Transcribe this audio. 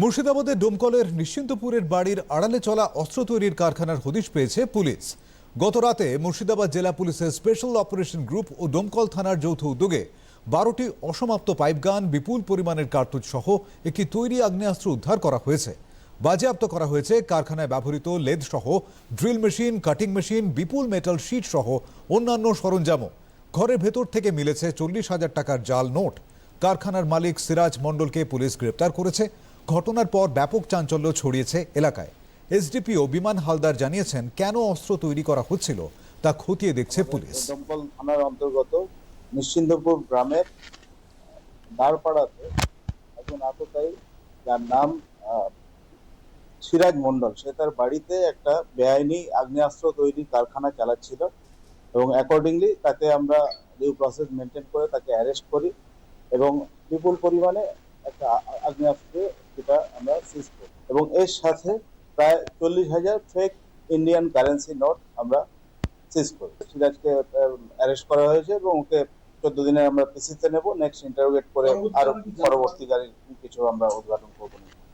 মুর্শিদাবাদের ডোমকলের নিশ্চিন্তপুরের বাড়ির আড়ালে চলা অস্ত্র তৈরির কারখানার হদিশ পেয়েছে পুলিশ। গত রাতে মুর্শিদাবাদ জেলা পুলিশের স্পেশাল অপারেশন গ্রুপ ও ডোমকল থানার যৌথ উদ্যোগে বারোটি অসমাপ্ত পাইপগান, বিপুল পরিমাণের কার্তুজ সহ একটি তৈরি আগ্নেয়াস্ত্র উদ্ধার করা হয়েছে। বাজেয়াপ্ত করা হয়েছে কারখানায় ব্যবহৃত লেদ সহ ড্রিল মেশিন, কাটিং মেশিন, বিপুল মেটাল শিট সহ অন্যান্য সরঞ্জামও। ঘরের ভেতর থেকে মিলেছে চল্লিশ হাজার টাকার জাল নোট। কারখানার মালিক সিরাজ মণ্ডলকে পুলিশ গ্রেপ্তার করেছে। ঘটনার পর ব্যাপক চাঞ্চল্য ছড়িয়েছে এলাকায়। এসডিপিও বিমান হালদার জানিয়েছেন, কেন অস্ত্র তৈরি করা হচ্ছিল তা খতিয়ে দেখছে পুলিশ। থানার অন্তর্গত নিশ্চিন্দপুর গ্রামের দাঁড়পাড়াতে একজন আততায়ী, যার নাম সিরাজ মণ্ডল। সে তার বাড়িতে একটা বেআইনি আগ্নেয়াস্ত্র তৈরি কারখানা চালাচ্ছিল এবং অ্যাকর্ডিংলি তাকে আমরা ডিউ প্রসেস মেনটেন করে তাকে অ্যারেস্ট করি এবং বিপুল পরিমাণে একটা আগ্নেয়াস্ত্র যেটা আমরা সিজ করি এবং এর সাথে প্রায় চল্লিশ হাজার ফেক ইন্ডিয়ান কারেন্সি নোট আমরা সিজ করি। সিরাজকে অ্যারেস্ট করা হয়েছে এবং ওকে চোদ্দ দিনে আমরা পিসিতে নেব। নেক্সট ইন্টারোগেট করে আরও পরবর্তীকালে কিছু আমরা উদ্ঘাটন করব।